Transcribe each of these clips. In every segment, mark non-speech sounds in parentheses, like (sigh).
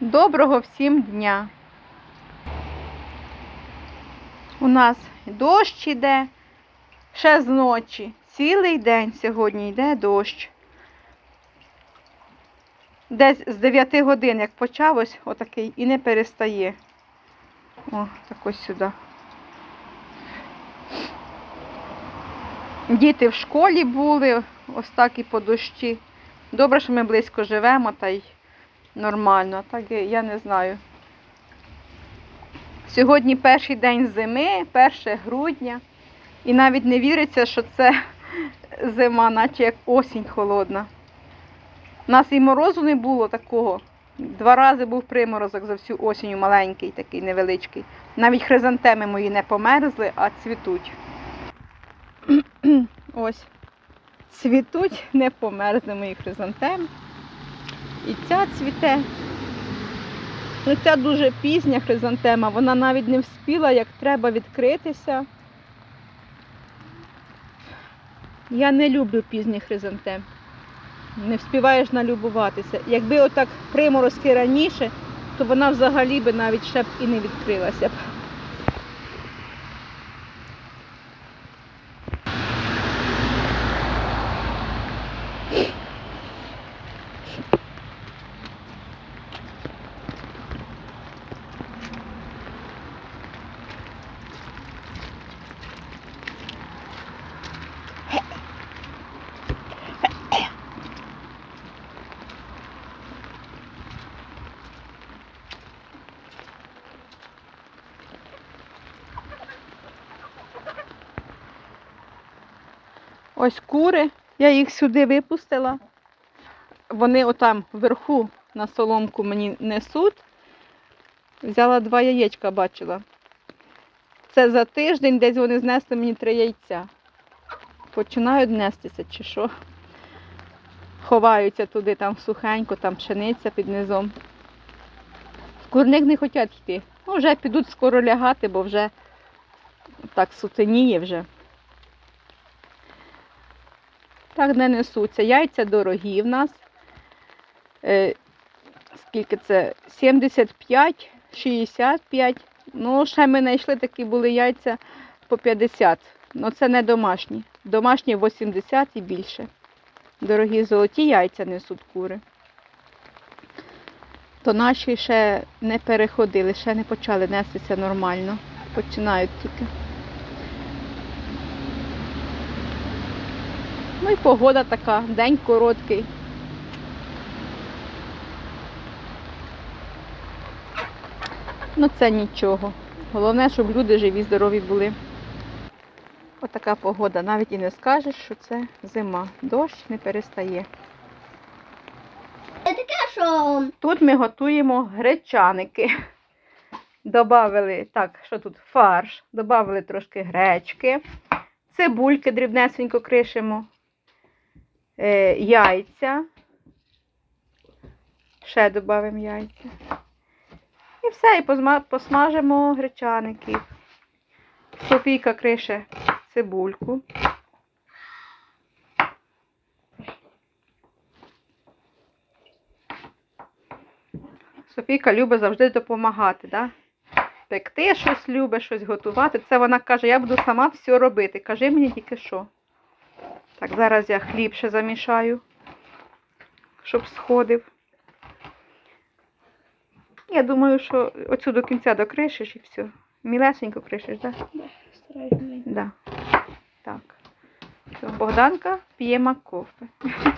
Доброго всім дня. У нас дощ іде ще з ночі. Цілий день сьогодні йде дощ. Десь з 9 годин, як почав ось отакий, і не перестає. О, так ось сюди. Діти в школі були, ось так і по дощі. Добре, що ми близько живемо, та й нормально. Так я- не знаю. Сьогодні перший день зими, 1 грудня. І навіть не віриться, що це (laughs) зима, наче як осінь холодна. У нас і морозу не було такого. Два рази був приморозок за всю осінь, маленький, такий невеличкий. Навіть хризантеми мої не померзли, а цвітуть. (clears throat) Ось. Цвітуть, не померзли мої хризантеми. І ця цвіте. Ну, Ця дуже пізня хризантема, вона навіть не вспіла, як треба відкритися. Я не люблю пізніх хризантем. Не вспіваєш налюбуватися. Якби отак приморозки раніше, то вона взагалі би навіть ще б і не відкрилася б. Ось кури, я їх сюди випустила. Вони отам вверху на соломку мені несуть. Взяла два яєчка, бачила. Це за тиждень десь вони знесли мені три яйця. Починають нестися чи що. Ховаються туди, там сухенько, там пшениця під низом. Курник не хочуть йти. Ну, вже підуть скоро лягати, бо вже так сутеніє вже. Так не несуться. Яйця дорогі в нас. Е, скільки це? 75, 65. Ну, ще ми знайшли такі були яйця по 50. Ну це не домашні. Домашні 80 і більше. Дорогі золоті яйця несуть кури. То наші ще не переходили, ще не почали нестися нормально. Починають тільки. Ну і погода така, день короткий. Ну це нічого. Головне, щоб люди живі, здорові були. Отака погода. Навіть і не скажеш, що це зима. Дощ не перестає. Тут ми готуємо гречаники. Добавили, так, що тут? Фарш. Добавили трошки гречки. Цибульки дрібнесенько кришимо. Е, яйця. Ще додаємо яйця. І все, і посмажимо гречаників. Софійка крише цибульку. Софійка любить завжди допомагати, да? пекти щось любить, щось готувати. Це вона каже, я буду сама все робити. Кажи мені тільки що. Так, зараз я хліб ще замішаю, щоб сходив. Я думаю, що оцю до кінця докришиш і все. Мілесенько кришиш, так? Да? стараюсь. Да. Так. Все, Богданка п'є макофе. (laughs)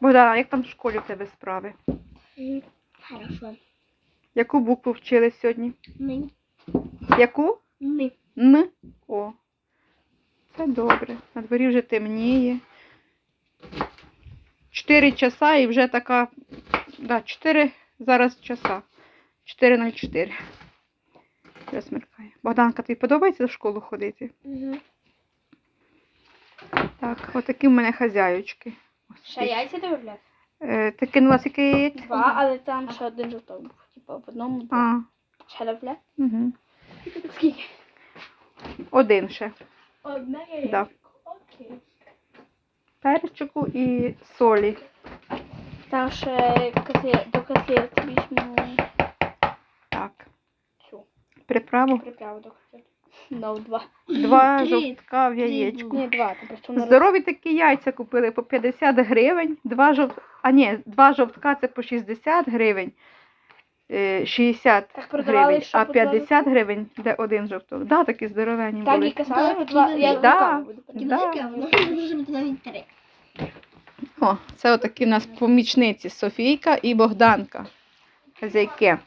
Богдана, як там в школі в тебе справи? Хорошо. Яку букву вчили сьогодні? Ми. Яку? Ми. Н. О. Це добре. На дворі вже темніє. Чотири часа і вже така. Да, чотири зараз часа. 4.04. Вже смеркає. Богданка, тобі подобається в школу ходити? Угу. Так, отакі в мене хазяючки. Ще яйця додавляти? Е, ти кинула скільки яєць? Два, але там ще один жовток був. Типу, в одному два. А, Ще додавляти? угу. Скільки? Один ще. Одне яєчко. Да. Окей. Перчику і солі. Там ще котлет, до котлет візьму Так. цю Приправу. приправу до котлет. Ну, два. Два Три. жовтка в яєчку. Ні, два. Просто на Здорові такі яйця купили по 50 гривень. Два жов... А ні, два жовтка це по 60 гривень. Е, 60 Так гривень, що а по два 50 гривень де один жовток. Да, такі здоровені Так були. і казали, Да, два. Я. Да. Такі Да. навіть три. О, це отакі у нас помічниці Софійка і Богданка. Хазяйки.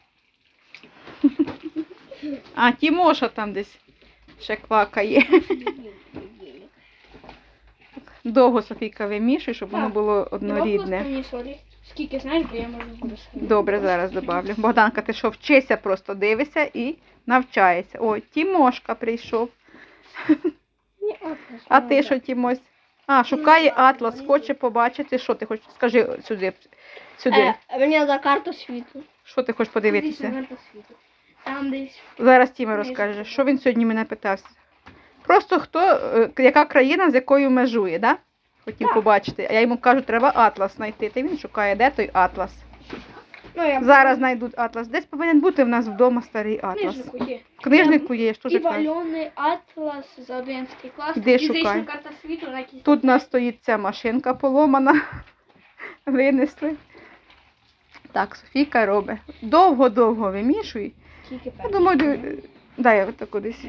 А Тімоша там десь ще квакає. Довго Софійка вимішує, щоб воно було Однорідне. Скільки знаєш, бо я можу буду. Добре, зараз добавлю. Богданка, ти що, вчися, просто дивися і навчаєшся. Ой, Тімошка прийшов. Ні, атлас, А ти що, Тімось? А, шукає Ну, атлас, хоче побачити. Що ти хочеш? Скажи сюди. Сюди. Е, мені за карту світу. Що ти хочеш подивитися? Карта світу. Там десь. Зараз Тіма розкаже, що він сьогодні мене питався. Просто хто, е, яка країна з якою межує, да? Хотів Так. побачити. А я йому кажу, треба атлас знайти. Та він шукає, де той атлас. Ну, я Зараз знайдуть атлас. Десь повинен бути в нас вдома старий атлас. Книжнику є. В книжнику є, що І вальоний атлас за 11 клас. Де фізична шукай? карта світу на якійсь. Тут у нас стоїть ця машинка поломана. (laughs) Винесли. Так, Софійка робить. Довго-довго вимішуй. Скільки Я думаю, дай я отаку десь.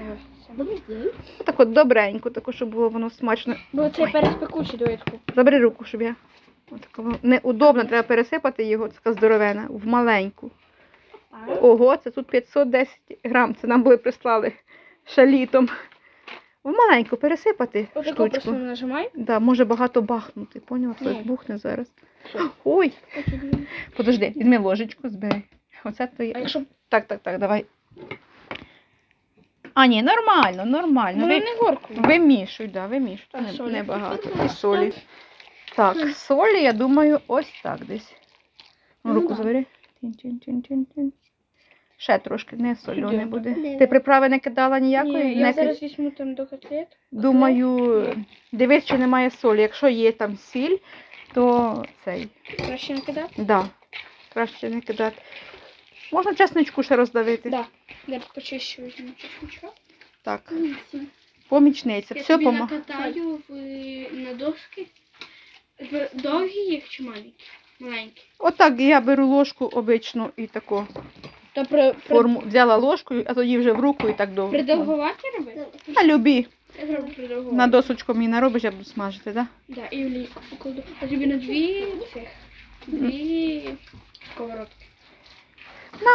Добрий день. Так от добренько, таку, щоб було воно смачно. Бо це переспекучий довідку. Забери руку, щоб я. Отако. Неудобно, треба пересипати його, така здоровена, в маленьку. Ого, це тут 510 грам. Це нам були прислали ще літом. В маленьку пересипати просто штучку. нажимай. Да, може багато бахнути, поняла? Хтось Ні. бухне зараз. Ой, подожди, візьми ложечку, збери. Оце то А є. якщо Так, так, так, давай. А, ні, нормально, нормально. ну, Ви, не горку. вимішуй, да, вимішуй. Не, солі? небагато. І солі. Так, солі, я думаю, ось так десь. Ну, Ну, руку да. забери. Тін-тін-тін-тін-тін. Ще трошки, не соляне Сюди. буде. Ти приправи не кидала ніякої? Ні, Не я кид- зараз візьму там до котлет. Думаю, дивись, чи немає солі. Якщо є там сіль, то цей. Краще не кидати? Да, краще не кидати. Можна чесничку ще роздавити. Да. Я почищу візьму чесночок. Так, помічниця. Я Все тобі пома. накатаю в, на доски. Довгі їх чи маленькі? Маленькі. Отак я беру ложку обичну і таку То при, при, форму взяла ложкою, а тоді вже в руку і так довго. придовгуваті робити? На любі. Я. На досочку мені наробиш, я буду смажити, так? Да, і в покладу. А тобі на дві цих. Дві.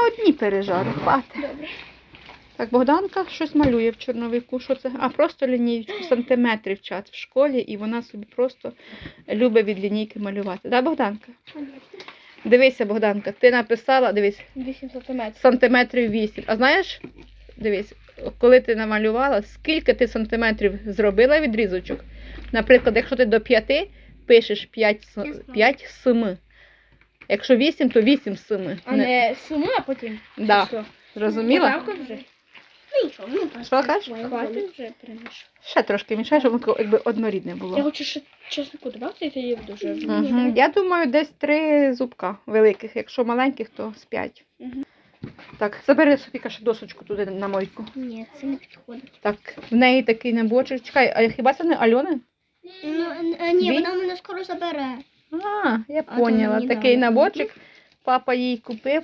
На одній хватить. Добре. Так, Богданка щось малює в чорновику. Що це? А просто лінійку (laughs) сантиметрів вчать в школі, і вона собі просто любить від лінійки малювати. Да, Богданка? Дивися, Богданка, ти написала, дивись, 8 сантиметрів. сантиметрів 8. А знаєш, дивись, коли ти намалювала, скільки ти сантиметрів зробила відрізочок? Наприклад, якщо ти до 5 пишеш 5, 5 см. Якщо 8, то 8 см. А не суму, а потім? Да. Що? Зрозуміла? Отак вже? Ну, нічого, ну, так. Що кажеш? Хватить вже перемішати. Ще трошки мішай, щоб воно якби однорідне Я хочу ще чеснику додати, і тоді буду вже. Угу. Я думаю, десь три зубка великих. Якщо маленьких, то з 5. Мгм. Так, забери Софіка ще досочку туди на мойку. Ні, це не підходить. Так, в неї такий наборчик. Чекай, а хіба це не Альони? Ну, ні, Дві? вона мене скоро забере. А, я А поняла. мені Такий наборчик. Папа їй купив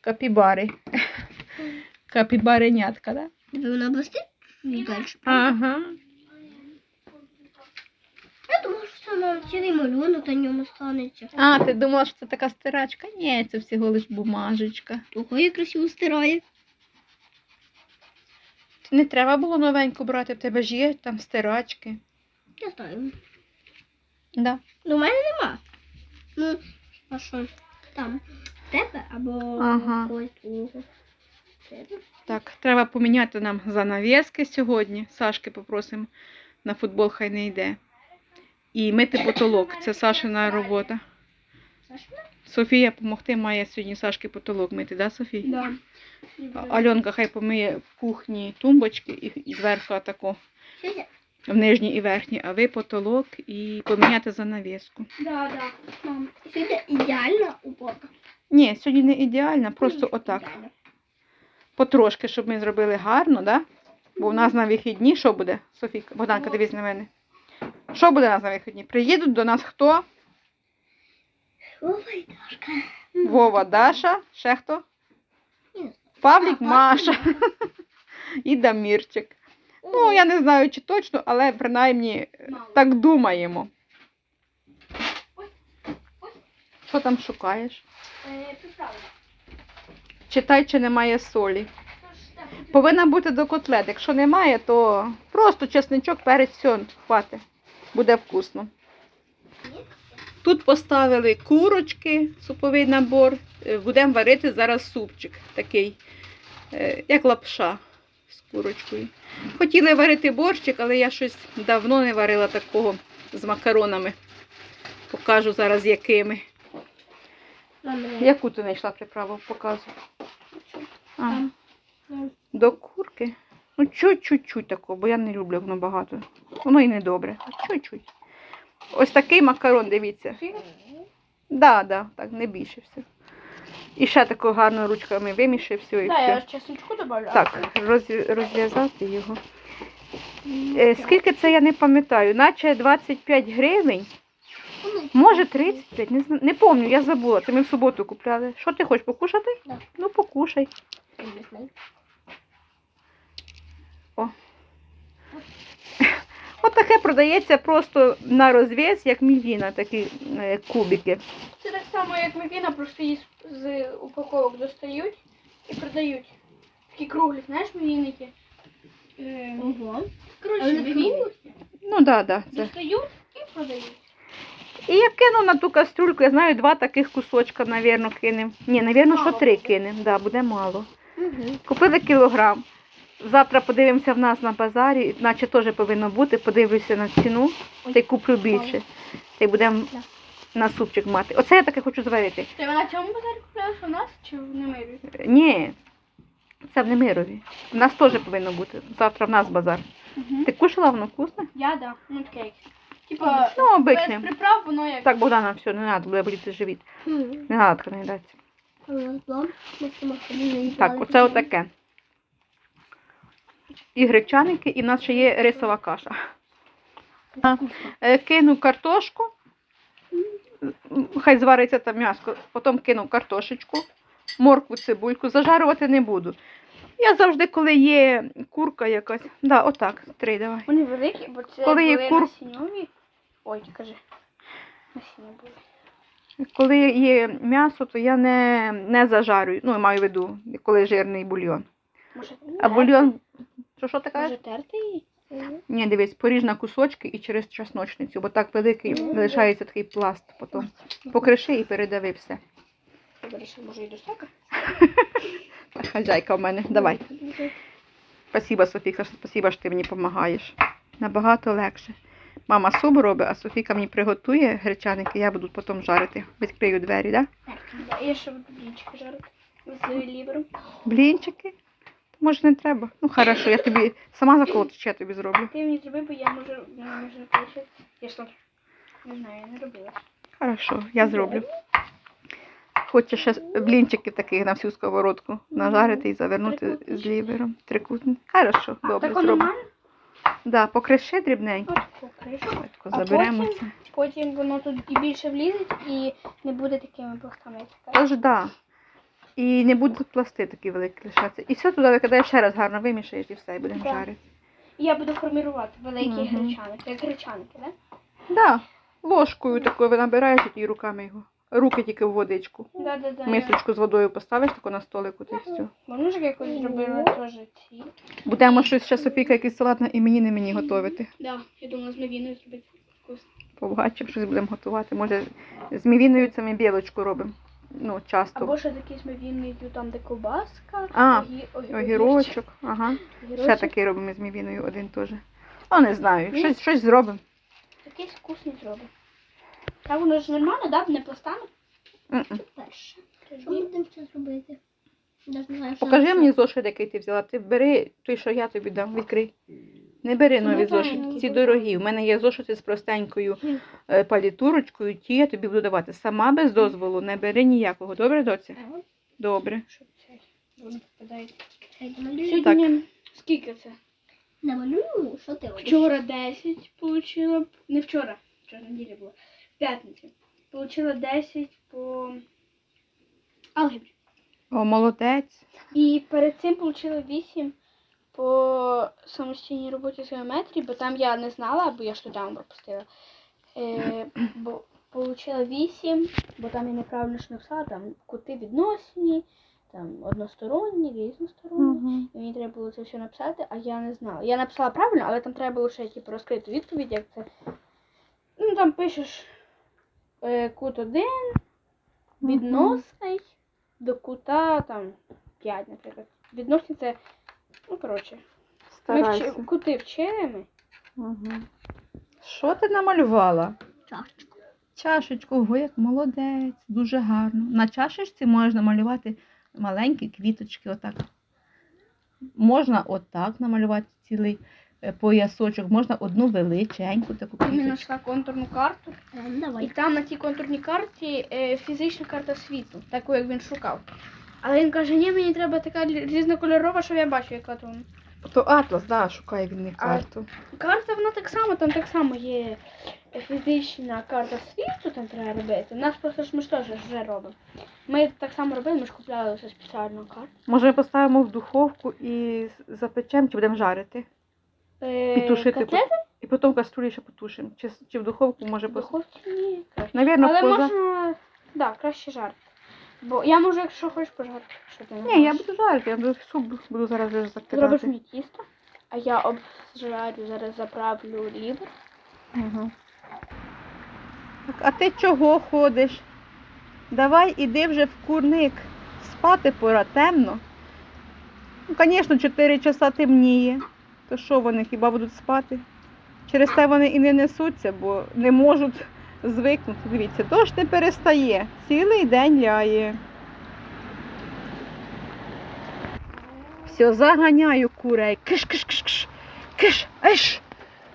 капібари. (laughs) Капібаренятка, так? Диви, вона блистить? Ні, далі. Ага. Я думаю, що це на цілий малюнок на ньому станеться. А, ти думала, що це така стирачка? Ні, це всього лиш бумажечка. Ого, як красиво стирає. Не треба було новеньку брати, в тебе ж є там стирачки. Я знаю. Да. Ну, у мене нема. Ну, а що? Там. Тебе або Ага. когось другого. Тебе? Так, треба поміняти нам занавіски сьогодні. Сашки попросимо на футбол, хай не йде. І мити потолок. Це Сашина робота. Сашина? Софія допомогти має сьогодні Сашки потолок мити, да, Софія? Да. Альонка хай помиє в кухні тумбочки і, і зверху тако, Сьогодні? В нижній і верхній, а ви потолок і поміняти занавіску. Да, да. Мам. Сьогодні ідеально Ні, сьогодні не ідеально, просто отак. Потрошки, щоб ми зробили гарно, да? Бо у нас на вихідні що буде? Софійка, Богданка, дивись на мене. Що буде у нас на вихідні? Приїдуть до нас хто? Ой, Дашка. Вова, Даша, ще хто? Ні. Павлік, А, Маша (laughs) і Дамірчик. Ну, я не знаю, чи точно, але принаймні Мало. так думаємо. Що там шукаєш? Е, приправи. Читай, чи немає солі. Повинна бути до котлет. Якщо немає, то просто чесничок, перець, все, хватить. Буде вкусно. Тут поставили курочки, суповий набор. Е, Будемо варити зараз супчик такий, е, як лапша з курочкою. Хотіли варити борщик, але я щось давно не варила такого з макаронами. Покажу зараз якими. Мама, Яку ти знайшла приправу? Показую. А, до курки. Ну, чуть-чуть такого, бо я не люблю воно багато. Воно і не добре. Чуть-чуть. Ось такий макарон, дивіться. Да, да, так, не більше все. І ще такою гарною ручками вимішив все і Да, я все. чесночку добавляю. Так, роз- розв'язати його. Е, скільки це я не пам'ятаю, наче 25 гривень, може 35, не, зна- не пам'ятаю, я забула. Це ми в суботу купляли. Що ти хочеш покушати? Да. Ну, покушай. От таке продається просто на розв'яз, як мівіна, такі е, кубики. Це так само, як мівіна, просто її з- з упаковок достають і продають. Такі круглі, знаєш, мівіники. Ого. Коротше, мівіники Ну так, да, да, це. достають і продають. І я кину на ту кастрюльку, я знаю, два таких кусочка, навірно, кинемо. Ні, навірно, що три кинемо. Да, буде мало. Угу. Купили кілограм. Завтра подивимося в нас на базарі, наче теж повинно бути. Подивлюся на ціну, та й куплю більше. Та й будемо на супчик мати. Оце я таке хочу зварити. Ти на цьому базарі купляєш у нас чи в Немирі? Ні, це в Немирові. У нас теж повинно бути. Завтра в нас базар. Угу. Ти кушала воно вкусне? Я да. Ну таке. Типа, Ну, обичне. без приправ воно як. Так, Богдана, все, не треба, буде боліти живіт. Не треба наїдатися. Так, оце отаке. І гречаники, і в нас ще є рисова каша. Е, Кину картошку, хай звариться там м'ясо, потім кину картошечку, моркву, цибульку, зажарувати не буду. Я завжди, коли є курка якась, да, отак, три давай. Вони великі, бо це Коли є були кур- насінньові. Ой, кажи. Насіння були. Коли є м'ясо, то я не, не зажарюю. Ну, я маю в виду, коли жирний бульйон. Може, А бульйон. Що, що ти кажеш? Може терти її? Ні, дивись, поріж на кусочки і через чесночницю, бо так великий Мгм. лишається такий пласт потім. Покриши і передави все. Добре, може і до сока. (laughs) Хазяйка в мене. Давай. Спасибо, Софіка, спасибо, що ти мені допомагаєш. Набагато легше. Мама суп робить, а Софіка мені приготує гречаники, я буду потім жарити. Відкрию двері, так? Да? Я ще буду блінчики жарити. З. Блінчики? Може, не треба. Ну, хорошо, я тобі сама заколоту, чи я тобі зроблю. Ти мені зроби, бо я можу, ну, може не. Я ж там, не знаю, я не робила. Хорошо, я зроблю. Хочу ще блінчики таких на всю сковородку нажарити і завернути з лівером. Трикутник. Хорошо, добре, так зроблю. Да, покриши дрібненько. Швидко заберемо потім? це. Потім воно тут і більше влізить, і не буде такими ти. Тож да. І не будуть пласти такі великі лишатися. І все туди викидаєш ще раз гарно вимішаєш і все, і будемо Да. жарити. І я буду формувати великі Мгм. гречаники, як гречаники, так? Да. Ложкою такою ви набираєш і руками його. Руки тільки в водичку. Да, да, да. Мисочку з водою поставиш таку на столику, та й все. Можна ж якось зробила теж ці. Будемо щось ще Софіка, якийсь салат на імені не мені готувати. Да, я думала з мівіною зробити вкусно. Побачимо, щось будемо готувати. Може, з мівіною це ми білочку робимо. Ну, часто. Або ще такі з мівіною, там де ковбаска, А, огі- огі- Огірочок, ага. Ще такий робимо з мівіною один теж. А не знаю, щось, щось зробимо. Якийсь вкусний зробить. Так воно ж нормально, да? Не пластами? Перше. Що ми будемо? Не знаю, Покажи мені зошит, який ти взяла. Ти бери той, що я тобі дам, відкрий. Не бери нові зошити, ці дорогі. У мене є зошити з простенькою е, палітурочкою, ті я тобі буду давати. Сама без дозволу не бери ніякого. Добре, доця? Добре. Сьогодні скільки це? Намалюю, що ти робиш? Вчора 10 получила. Не вчора, вчора неділя була. В п'ятницю. Получила 10 по алгебрі. О, молодець. І перед цим отримала 8 по самостійній роботі з геометрії, бо там я не знала, бо я ж туди пропустила. Е, (clears throat) бо отримала 8, бо там я неправильно ж написала, там кути відносні, там односторонні, різносторонні. І мені треба було це все написати, а я не знала. Я написала правильно, але там треба було ще типу, розкрити відповідь, як це. Ну там пишеш е, кут 1, відносний до кута там 5, наприклад. Відносний це, ну коротше, ми Старайся. кути вчили ми. Угу. Що ти намалювала? Чашечку. Чашечку, ого, як молодець, дуже гарно. На чашечці можна малювати маленькі квіточки, отак. Можна отак намалювати цілий е, поясочок, можна одну величеньку таку Я квіточку. знайшла контурну карту. Е, І Давай. там на тій контурній карті е, фізична карта світу, таку, як він шукав. Але він каже, ні, мені треба така різнокольорова, щоб я бачу, яка вона». То атлас, да, шукає він не А- карту. Карта вона так само, там так само є фізична карта світу, там треба робити. У нас просто ж ми ж теж вже робимо. Ми так само робили, ми ж купляли ось спеціальну карту. Може, ми поставимо в духовку і запечемо, чи будемо жарити. Е, І тушити котлети І потім в каструлі ще потушимо. Чи, чи в духовку може в духовці ні, краще. Навірно, Але поза... можна, да, краще жарити. Бо я можу, якщо хочеш пожарити, що ти не Ні, я буду жарити, я буду суп буду зараз вже Зробиш закидати. мені тісто, а я обжарю, зараз заправлю лівер. Угу. Так, а ти чого ходиш? Давай іди вже в курник. Спати пора темно. Ну, звісно, 4 часа темніє. То що вони хіба будуть спати? Через те вони і не несуться, бо не можуть звикнути. Дивіться, дощ не перестає. Цілий день ляє. Все, заганяю курей. Киш, киш, киш, киш. Киш, еш.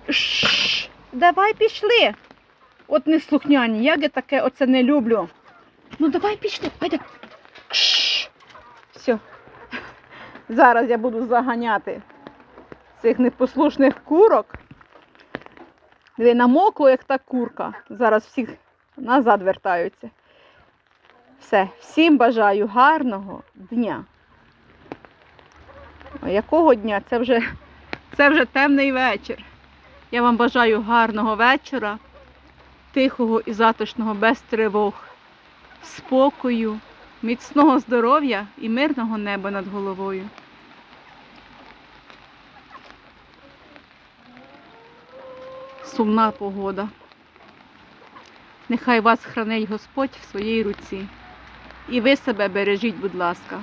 Шш. Давай пішли. От неслухняні, як я таке оце не люблю. Ну давай пішли, хайде. Кш. Все. Зараз я буду заганяти цих непослушних курок. Диви, намокло, як та курка. Зараз всіх назад вертаються. Все, всім бажаю гарного дня. А якого дня? Це вже, це вже темний вечір. Я вам бажаю гарного вечора, тихого і затишного, без тривог, спокою, міцного здоров'я і мирного неба над головою. Сумна погода. Нехай вас хранить Господь в своїй руці. І ви себе бережіть, будь ласка.